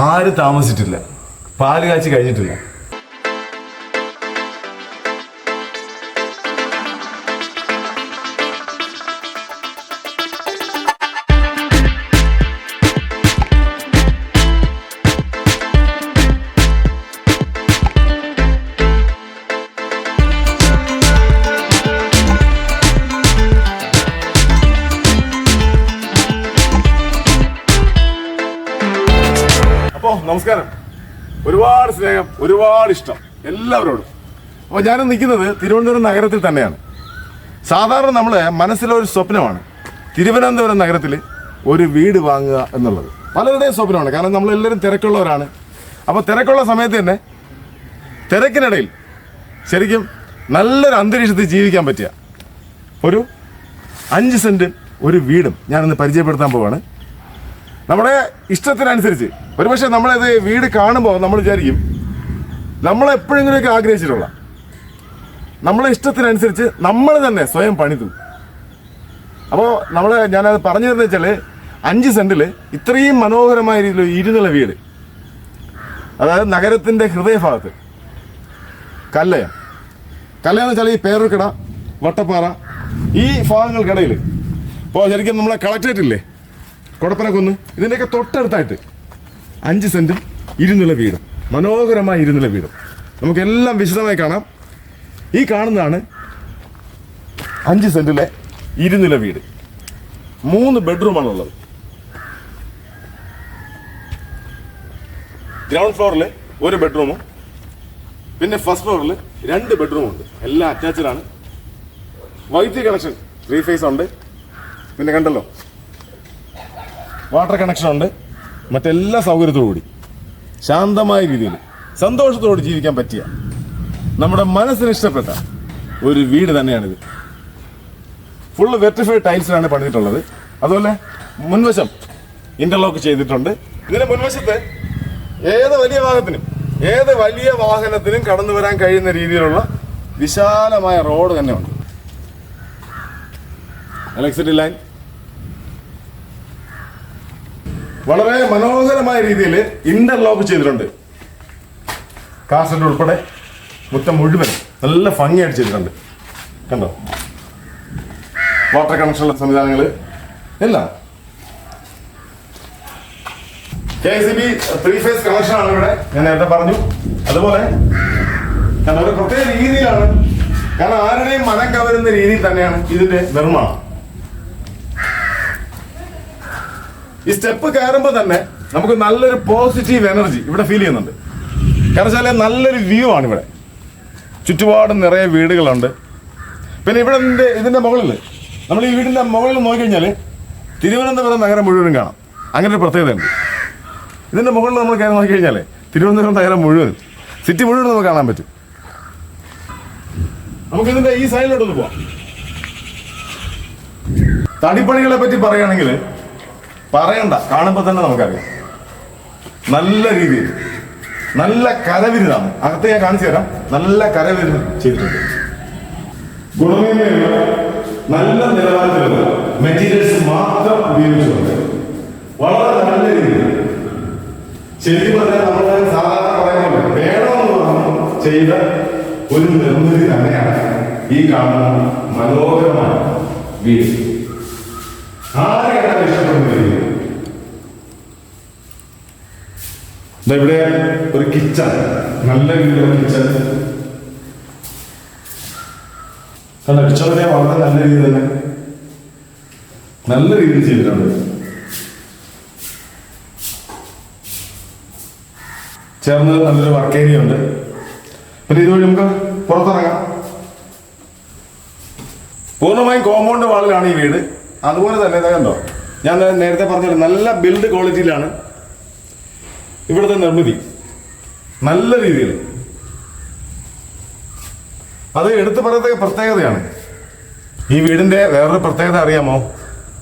ആരും താമസിച്ചിട്ടില്ല. പാൽ കാച്ചി കഴിഞ്ഞിട്ടില്ല. നമസ്കാരം. ഒരുപാട് സ്നേഹം ഒരുപാട് ഇഷ്ടം. എല്ലാവരോടും. അപ്പോൾ ഞാൻ നിൽക്കുന്നത് തിരുവനന്തപുരം നഗരത്തിൽ തന്നെയാണ്. സാധാരണ നമ്മൾ മനസ്സിലൊരു സ്വപ്നമാണ് തിരുവനന്തപുരം നഗരത്തിൽ ഒരു വീട് വാങ്ങുക എന്നുള്ളത്. പലരുടെയും സ്വപ്നമാണ്. കാരണം നമ്മളെല്ലാവരും തിരക്കുള്ളവരാണ്. അപ്പോൾ തിരക്കുള്ള സമയത്ത് തന്നെ തിരക്കിനിടയിൽ ശരിക്കും നല്ലൊരു അന്തരീക്ഷത്തിൽ ജീവിക്കാൻ പറ്റിയ ഒരു അഞ്ച് സെന്റ് ഒരു വീടും ഞാനിന്ന് പരിചയപ്പെടുത്താൻ പോവാണ്. നമ്മുടെ ഇഷ്ടത്തിനനുസരിച്ച്. ഒരുപക്ഷെ നമ്മളത് വീട് കാണുമ്പോൾ നമ്മൾ വിചാരിക്കും നമ്മൾ എപ്പോഴെങ്കിലുമൊക്കെ ആഗ്രഹിച്ചിട്ടുള്ള. നമ്മളെ ഇഷ്ടത്തിനനുസരിച്ച് നമ്മൾ തന്നെ സ്വയം പണിതു. അപ്പോൾ നമ്മൾ ഞാനത് പറഞ്ഞു തരുന്നത് വെച്ചാൽ അഞ്ച് സെന്റിൽ ഇത്രയും മനോഹരമായ രീതിയിൽ ഇരുന്നുള്ള വീട്. അതായത് നഗരത്തിന്റെ ഹൃദയഭാഗത്ത്. കല്ലയം. കല്ലയെന്ന് വെച്ചാൽ ഈ പേരൂർക്കട വട്ടപ്പാറ ഈ ഭാഗങ്ങൾക്കിടയിൽ ഇപ്പോൾ ശരിക്കും നമ്മളെ കളക്ടറേറ്റ് ഇല്ലേ കൊടപ്പനക്കുന്ന് ഇതിന്റെയൊക്കെ തൊട്ടടുത്തായിട്ട് അഞ്ച് സെന്റും ഇരുനില വീടും. മനോഹരമായ ഇരുനില വീടും. നമുക്കെല്ലാം വിശദമായി കാണാം. ഈ കാണുന്നതാണ് അഞ്ച് സെന്റിലെ ഇരുനില വീട്. മൂന്ന് ബെഡ്റൂമാണുള്ളത്. ഗ്രൗണ്ട് ഫ്ലോറിൽ ഒരു ബെഡ്റൂമും പിന്നെ ഫസ്റ്റ് ഫ്ലോറിൽ രണ്ട് ബെഡ്റൂമുണ്ട് എല്ലാം അറ്റാച്ച്ഡ് വൈദ്യുതി കണക്ഷൻ ത്രീ ഫേസ് ഉണ്ട്. പിന്നെ കണ്ടല്ലോ വാട്ടർ കണക്ഷൻ ഉണ്ട്. മറ്റെല്ലാ സൗകര്യത്തോടു കൂടി. ശാന്തമായ രീതിയിൽ സന്തോഷത്തോടെ ജീവിക്കാൻ പറ്റിയ നമ്മുടെ മനസ്സിന് ഇഷ്ടപ്പെട്ട ഒരു വീട് തന്നെയാണിത്. ഫുള്ള് വെർട്ടിഫൈഡ് ടൈൽസിലാണ് പണിതിട്ടുള്ളത്. അതുപോലെ മുൻവശം ഇന്റർലോക്ക് ചെയ്തിട്ടുണ്ട്. ഇതിന്റെ മുൻവശത്ത് ഏത് വലിയ വാഹനത്തിനും ഏത് വലിയ വാഹനത്തിനും കടന്നു വരാൻ കഴിയുന്ന രീതിയിലുള്ള വിശാലമായ റോഡ് തന്നെ ഉണ്ട് ഇലക്ട്രിസിറ്റി ലൈൻ വളരെ മനോഹരമായ രീതിയിൽ ഇന്റർലോക്ക് ചെയ്തിട്ടുണ്ട്. കാസറ്റ് ഉൾപ്പെടെ മുറ്റം മുഴുവൻ നല്ല ഭംഗിയായിട്ട് ചെയ്തിട്ടുണ്ട്. കണ്ടോ? വാട്ടർ കണക്ഷനുള്ള സംവിധാനങ്ങൾ എല്ലാം. K C B three phase ആണ് ഇവിടെ. ഞാൻ നേരത്തെ പറഞ്ഞു. അതുപോലെ കാരണം പ്രത്യേക രീതിയിലാണ്. കാരണം ആരുടെയും മനം കവരുന്ന രീതിയിൽ തന്നെയാണ് ഇതിന്റെ നിർമ്മാണം. ഈ സ്റ്റെപ്പ് കയറുമ്പോൾ തന്നെ നമുക്ക് നല്ലൊരു പോസിറ്റീവ് എനർജി ഇവിടെ ഫീൽ ചെയ്യുന്നുണ്ട്. കാരണം വെച്ചാൽ നല്ലൊരു വ്യൂ ആണ് ഇവിടെ. ചുറ്റുപാടും നിറയെ വീടുകളുണ്ട്. പിന്നെ ഇവിടെ ഇതിന്റെ ഇതിന്റെ മുകളിൽ നമ്മൾ ഈ വീടിന്റെ മുകളിൽ നോക്കിക്കഴിഞ്ഞാൽ തിരുവനന്തപുരം നഗരം മുഴുവനും കാണാം. അങ്ങനെ ഒരു പ്രത്യേകതയുണ്ട്. ഇതിന്റെ മുകളിൽ നമ്മൾ കയറി നോക്കിക്കഴിഞ്ഞാൽ തിരുവനന്തപുരം നഗരം മുഴുവൻ സിറ്റി മുഴുവൻ നമുക്ക് കാണാൻ പറ്റും. നമുക്ക് ഇതിന്റെ ഈ സൈഡിലോട്ടൊന്ന് പോവാം. തടിപ്പണികളെ പറ്റി പറയുകയാണെങ്കിൽ പറയണ്ട. കാണുമ്പോൾ തന്നെ നമുക്കറിയാം. നല്ല രീതിയിൽ. നല്ല കരവിരുതാണ്. അകത്ത് ഞാൻ കാണിച്ചു തരാം. നല്ല കരവിരുത് ചെയ്തിട്ടുണ്ട്. ഗുണമേന്മയുള്ള നല്ല നിലവാരത്തിലുള്ള മെറ്റീരിയൽസ് മാത്രം ഉപയോഗിച്ചുകൊണ്ട് വളരെ നല്ല രീതിയിൽ ശരിക്കും പറഞ്ഞാൽ നമ്മുടെ സാധാരണ പറയുന്നത് വേണമെന്ന് പറഞ്ഞു ചെയ്ത ഒരു നിർമ്മിതി തന്നെയാണ് ഈ കാണുന്ന മനോഹരമായ വീട്. ഇവിടെ ഒരു കിച്ചൺ നല്ല രീതിയിലുള്ള കിച്ചൺ കണ്ട കിച്ചണിനെ വളരെ നല്ല രീതിയിൽ തന്നെ. നല്ല രീതിയിൽ ചെയ്തിട്ടുണ്ട്. ചേർന്ന് നല്ലൊരു വർക്ക് ഏരിയ ഉണ്ട്. പിന്നെ ഇതുവഴി നമുക്ക് പുറത്തിറങ്ങാം. പൂർണമായും കോമ്പൗണ്ട് വാളിലാണ് ഈ വീട്. അതുപോലെ തന്നെ കണ്ടോ? ഞാൻ നേരത്തെ പറഞ്ഞ നല്ല ബിൽഡ് ക്വാളിറ്റിയിലാണ് ഇവിടുത്തെ നിർമ്മിതി. നല്ല രീതിയിൽ. അത് എടുത്തു പറയത്തക്ക പ്രത്യേകതയാണ്. ഈ വീടിന്റെ വേറൊരു പ്രത്യേകത അറിയാമോ?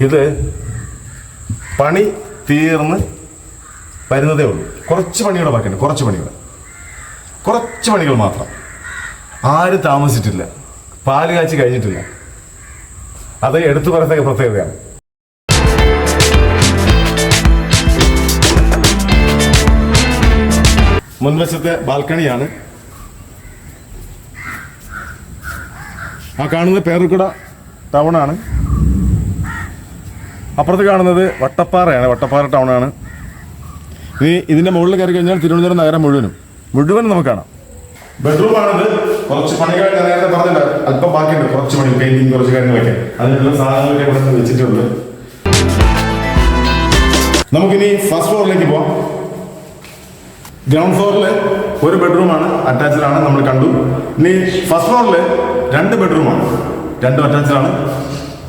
ഇത് പണി തീർന്ന് വരുന്നതേ ഉള്ളൂ. കുറച്ച് പണിയുടെ ബാക്കിയുണ്ട്. കുറച്ച് പണികൾ കുറച്ച് പണികൾ മാത്രം. ആരും താമസിച്ചിട്ടില്ല. പാൽ കാച്ചി കഴിഞ്ഞിട്ടില്ല. അത് എടുത്തു പറയത്തക്ക പ്രത്യേകതയാണ്. മുൻവശത്തെ ബാൽക്കണിയാണ്. ആ കാണുന്നത് പേറുക്കുട ടൗൺ ആണ് അപ്പുറത്ത് കാണുന്നത് വട്ടപ്പാറയാണ് വട്ടപ്പാറ ടൗണാണ്. ഇനി ഇതിന്റെ മുകളിൽ കയറി കഴിഞ്ഞാൽ തിരുവനന്തപുരം നഗരം മുഴുവനും. മുഴുവനും നമുക്ക് കാണാം. ബെഡ്റൂം ആണത്. കുറച്ച് പണികൾ നേരത്തെ പറഞ്ഞില്ല. അല്പം ബാക്കിയുണ്ട്. കുറച്ച് പണി പെയിന്റിങ് കുറച്ച് കാര്യങ്ങളൊക്കെ. അതിനുള്ള സാധനങ്ങളൊക്കെ ഇവിടെ വെച്ചിട്ടുണ്ട്. നമുക്കിനി ഫസ്റ്റ് ഫ്ലോറിലേക്ക് പോവാം. ഗ്രൗണ്ട് ഫ്ലോറിൽ ഒരു ബെഡ്റൂമാണ് അറ്റാച്ച്ഡ് ആണ് നമ്മൾ കണ്ടു. ഇനി ഫസ്റ്റ് ഫ്ലോറിൽ രണ്ട് ബെഡ്റൂമാണ് രണ്ടും അറ്റാച്ച്ഡ് ആണ്.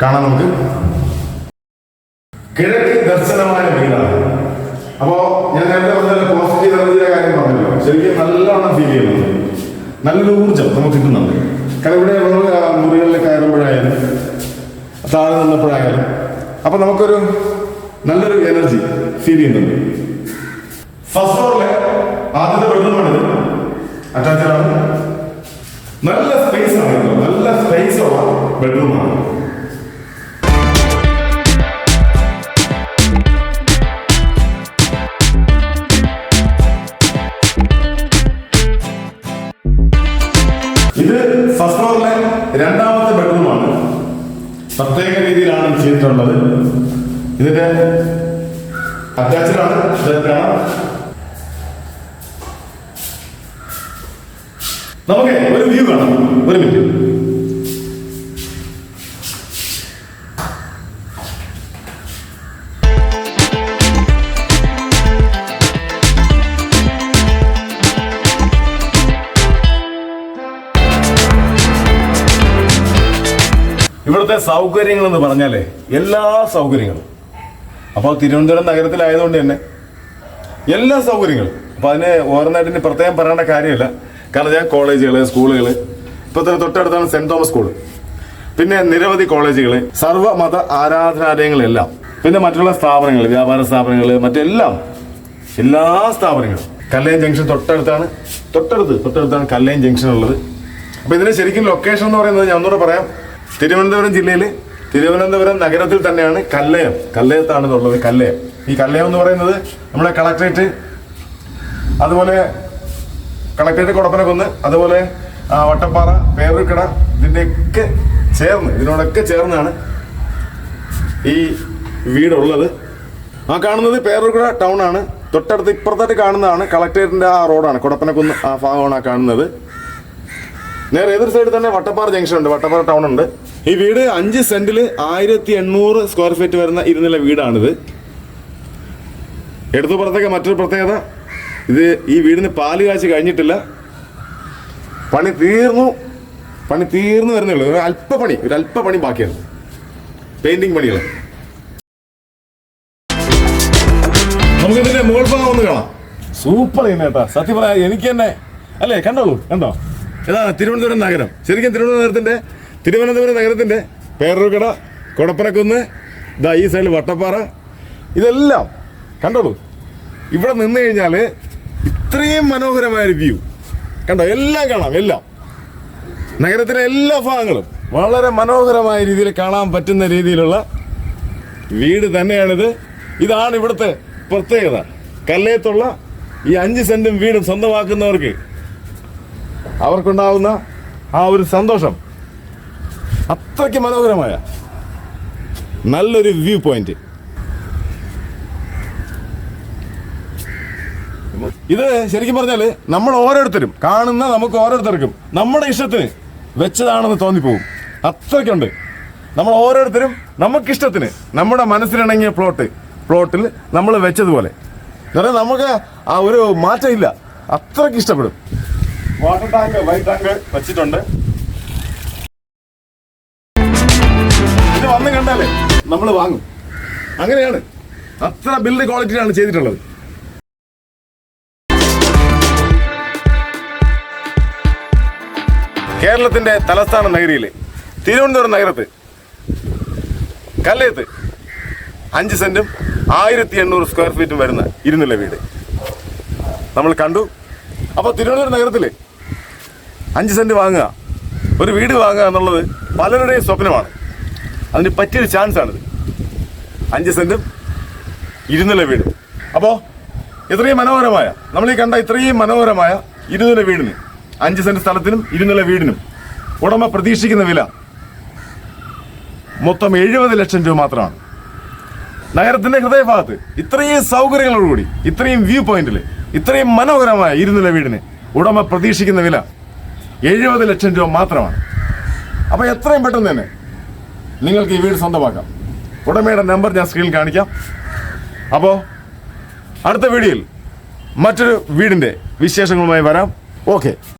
കാണാം നമുക്ക്. കിഴക്ക് ദർശനമായ വീടാണ്. അപ്പോ ഞാൻ നേരത്തെ പറഞ്ഞ പോസിറ്റീവ് എനർജിയുടെ കാര്യം പറഞ്ഞല്ലോ. ശരിക്കും നല്ലോണം ഫീൽ ചെയ്യുന്നുണ്ട്. നല്ലൊരു ഊർജം നമുക്ക് കിട്ടുന്നുണ്ട്. കാരണം ഇവിടെ മുറികളിൽ കയറുമ്പോഴായാലും താഴെ നിന്നപ്പോഴായാലും അപ്പൊ നമുക്കൊരു നല്ലൊരു എനർജി ഫീൽ ചെയ്യുന്നുണ്ട്. ഫസ്റ്റ് ഫ്ലോറിലെ ആദ്യത്തെ ബെഡ്റൂമാണിത് അറ്റാച്ച്ഡ് ആണ്. നല്ല സ്പേസ് ആണ് നല്ല സ്പേസ് ഉള്ള ബെഡ്റൂമാണ് ഇത് ഫസ്റ്റ് ഫ്ലോറിലെ രണ്ടാമത്തെ ബെഡ്റൂമാണ് പ്രത്യേക രീതിയിലാണ് ചെയ്തിട്ടുള്ളത് ഇതിന്റെ അറ്റാച്ച്ഡ് ആണ്. ഇത് നമുക്ക് ഒരു വ്യൂ കാണാം. ഒരു മിനിറ്റ് ഇവിടുത്തെ സൗകര്യങ്ങൾ എന്ന് പറഞ്ഞാലേ എല്ലാ സൗകര്യങ്ങളും. അപ്പോൾ തിരുവനന്തപുരം നഗരത്തിലായതുകൊണ്ട് തന്നെ എല്ലാ സൗകര്യങ്ങളും. അപ്പോൾ അതിന് ഓരോന്നായിട്ട് പ്രത്യേകം പറയേണ്ട കാര്യമില്ല. കാരണം ഞാൻ കോളേജുകൾ സ്കൂളുകൾ ഇപ്പൊ തന്നെ തൊട്ടടുത്താണ് സെന്റ് തോമസ് സ്കൂൾ പിന്നെ നിരവധി കോളേജുകൾ സർവമത ആരാധനാലയങ്ങളെല്ലാം. പിന്നെ മറ്റുള്ള സ്ഥാപനങ്ങൾ വ്യാപാര സ്ഥാപനങ്ങൾ മറ്റെല്ലാം. എല്ലാ സ്ഥാപനങ്ങളും. കല്ലയം ജംഗ്ഷൻ തൊട്ടടുത്താണ്. തൊട്ടടുത്ത് തൊട്ടടുത്താണ് കല്ലയം ജംഗ്ഷൻ ഉള്ളത്. അപ്പൊ ഇതിന് ശരിക്കും ലൊക്കേഷൻ എന്ന് പറയുന്നത് ഞാൻ ഒന്നുകൂടെ പറയാം. തിരുവനന്തപുരം ജില്ലയിൽ തിരുവനന്തപുരം നഗരത്തിൽ തന്നെയാണ് കല്ലയം കല്ലയത്താണ് ഉള്ളത് കല്ലയം ഈ കല്ലയം എന്ന് പറയുന്നത് നമ്മുടെ കളക്ട്രേറ്റ് അതുപോലെ കളക്ടറേറ്റ് കൊടപ്പനക്കുന്ന് അതുപോലെ വട്ടപ്പാറ പേരൂർക്കട ഇതിന്റെയൊക്കെ ചേർന്ന് ഇതിനോടൊക്കെ ചേർന്നാണ് ഈ വീടുള്ളത്. ആ കാണുന്നത് പേരൂർക്കട ടൗൺ ആണ് തൊട്ടടുത്ത് ഇപ്പുറത്തായിട്ട് കാണുന്നതാണ് കളക്ടറേറ്റിന്റെ ആ റോഡാണ് കൊടപ്പനക്കുന്ന് ആ ഭാഗമാണ് ആ കാണുന്നത്. നേരെ എതിർ സൈഡിൽ തന്നെ വട്ടപ്പാറ ജംഗ്ഷൻ ഉണ്ട് വട്ടപ്പാറ ടൗൺ ഉണ്ട്. ഈ വീട് അഞ്ച് സെന്റിൽ ആയിരത്തി എണ്ണൂറ് സ്ക്വയർ ഫീറ്റ് വരുന്ന ഇരുന്നില വീടാണിത്. എടുത്തു പുറത്തേക്ക് മറ്റൊരു പ്രത്യേകത ഇത് ഈ വീടിന് പാൽ കാശ് കഴിഞ്ഞിട്ടില്ല. പണി തീർന്നു. പണി തീർന്നു വരുന്നേ ഉള്ളൂ ഒരു അല്പ പണി ഒരു അല്പ പണി ബാക്കിയാണ്. പെയിന്റിങ് പണികൾ. നമുക്ക് ഇതിന്റെ മുകൾ ഭാഗം ഒന്ന് കാണാം. സൂപ്പർ ചെയ്യുന്നേട്ടാ സത്യം പറയാ എനിക്ക് തന്നെ. അല്ലേ കണ്ടോളൂ കണ്ടോ? ഇതാണ് തിരുവനന്തപുരം നഗരം. ശരിക്കും തിരുവനന്തപുരത്തിന്റെ തിരുവനന്തപുരം നഗരത്തിന്റെ പേരൂർക്കട കൊടപ്പനക്കുന്ന്. ഇതാ ഈ സൈഡിൽ വട്ടപ്പാറ. ഇതെല്ലാം കണ്ടോളൂ. ഇവിടെ നിന്ന് കഴിഞ്ഞാൽ ഇത്രയും മനോഹരമായ ഒരു വ്യൂ കണ്ടോ? എല്ലാം കാണാം എല്ലാം. നഗരത്തിലെ എല്ലാ ഭാഗങ്ങളും വളരെ മനോഹരമായ രീതിയിൽ കാണാൻ പറ്റുന്ന രീതിയിലുള്ള വീട് തന്നെയാണിത്. ഇതാണ് ഇവിടുത്തെ പ്രത്യേകത. കല്ലയത്തുള്ള ഈ അഞ്ച് സെന്റും വീടും സ്വന്തമാക്കുന്നവർക്ക് അവർക്കുണ്ടാവുന്ന ആ ഒരു സന്തോഷം. അത്രയ്ക്ക് മനോഹരമായ നല്ലൊരു വ്യൂ പോയിന്റ് ഇത് ശരിക്കും പറഞ്ഞാൽ നമ്മൾ ഓരോരുത്തരും കാണുന്ന നമുക്ക് ഓരോരുത്തർക്കും നമ്മുടെ ഇഷ്ടത്തിന് വെച്ചതാണെന്ന് തോന്നിപ്പോവും. അത്രയ്ക്കുണ്ട്. നമ്മൾ ഓരോരുത്തരും നമുക്കിഷ്ടത്തിന് നമ്മുടെ മനസ്സിലിണങ്ങിയ പ്ലോട്ട് പ്ലോട്ടിൽ നമ്മൾ വെച്ചതുപോലെ. കാരണം നമുക്ക് ആ ഒരു മാറ്റം ഇല്ല. അത്രയ്ക്ക് ഇഷ്ടപ്പെടും. വാട്ടർ ടാങ്ക് വൈറ്റ് ടാങ്ക് വെച്ചിട്ടുണ്ട്. ഇത് വന്ന് കണ്ടാലേ നമ്മൾ വാങ്ങും. അങ്ങനെയാണ്. അത്ര ബിൽഡ് ക്വാളിറ്റിയാണ് ചെയ്തിട്ടുള്ളത്. കേരളത്തിന്റെ തലസ്ഥാന നഗരിയിൽ തിരുവനന്തപുരം നഗരത്ത്. കല്ലയത്ത് അഞ്ച് സെന്റും ആയിരത്തി എണ്ണൂറ് സ്ക്വയർ ഫീറ്റും വരുന്ന ഇരുന്നില്ല വീട്. നമ്മൾ കണ്ടു. അപ്പോൾ തിരുവനന്തപുരം നഗരത്തിൽ അഞ്ച് സെന്റ് വാങ്ങുക ഒരു വീട് വാങ്ങുക എന്നുള്ളത് പലരുടെയും സ്വപ്നമാണ്. അതിന് പറ്റിയൊരു ചാൻസ് ആണിത്. അഞ്ച് സെന്റും ഇരുന്നില്ല വീട്. അപ്പോൾ ഇത്രയും മനോഹരമായ നമ്മൾ ഈ കണ്ട ഇത്രയും മനോഹരമായ ഇരുനില വീടിന് അഞ്ച് സെന്റ് സ്ഥലത്തിനും ഇരുന്നുള്ള വീടിനും ഉടമ പ്രതീക്ഷിക്കുന്ന വില മൊത്തം എഴുപത് ലക്ഷം രൂപ മാത്രമാണ്. നഗരത്തിന്റെ ഹൃദയഭാഗത്ത് ഇത്രയും സൗകര്യങ്ങളോടുകൂടി ഇത്രയും വ്യൂ പോയിന്റിൽ ഇത്രയും മനോഹരമായ ഇരുനില വീടിന് ഉടമ പ്രതീക്ഷിക്കുന്ന വില എഴുപത് ലക്ഷം രൂപ മാത്രമാണ്. അപ്പോൾ എത്രയും പെട്ടെന്ന് തന്നെ നിങ്ങൾക്ക് ഈ വീട് സ്വന്തമാക്കാം. ഉടമയുടെ നമ്പർ ഞാൻ സ്ക്രീനിൽ കാണിക്കാം. അപ്പോൾ അടുത്ത വീഡിയോയിൽ മറ്റൊരു വീടിന്റെ വിശേഷങ്ങളുമായി വരാം. ഓക്കെ.